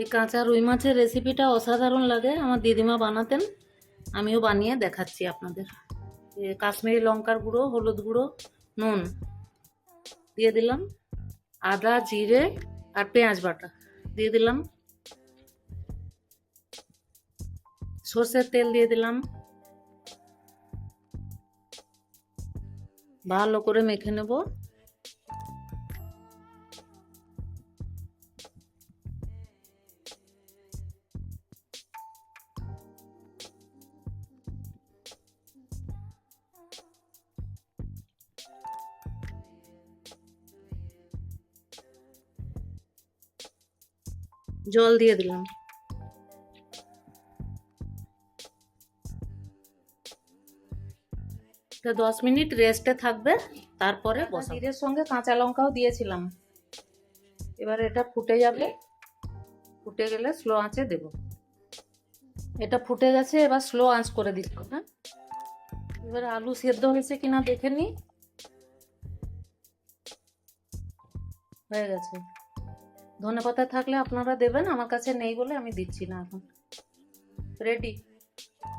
এই কাঁচা রুই মাছের রেসিপিটা অসাধারণ লাগে। আমার দিদিমা বানাতেন, আমিও বানিয়ে দেখাচ্ছি আপনাদের। কাশ্মীরি লঙ্কার গুঁড়ো, হলুদ গুঁড়ো, নুন দিয়ে দিলাম, আদা, জিরে আর পেঁয়াজ বাটা দিয়ে দিলাম। সর্ষের তেল দিয়ে দিলাম। ভালো করে মেখে নেব। জল দিয়ে দিলাম। তো দশ মিনিট রেস্টে থাকবে তারপরে জিরের সঙ্গে কাঁচা লঙ্কাও দিয়েছিলাম। এবার এটা ফুটে যাবে। ফুটে গেলে স্লো আঁচে দেব। এটা ফুটে গেছে এবার স্লো আঁচ করে দিচ্ছি হ্যাঁ? এবার আলু সেদ্ধ হয়েছে কিনা দেখে নি। হয়ে গেছে। ধনে পাতা থাকলে আপনারা দেবেন আমার কাছে নেই বলে আমি দিচ্ছি না এখন। রেডি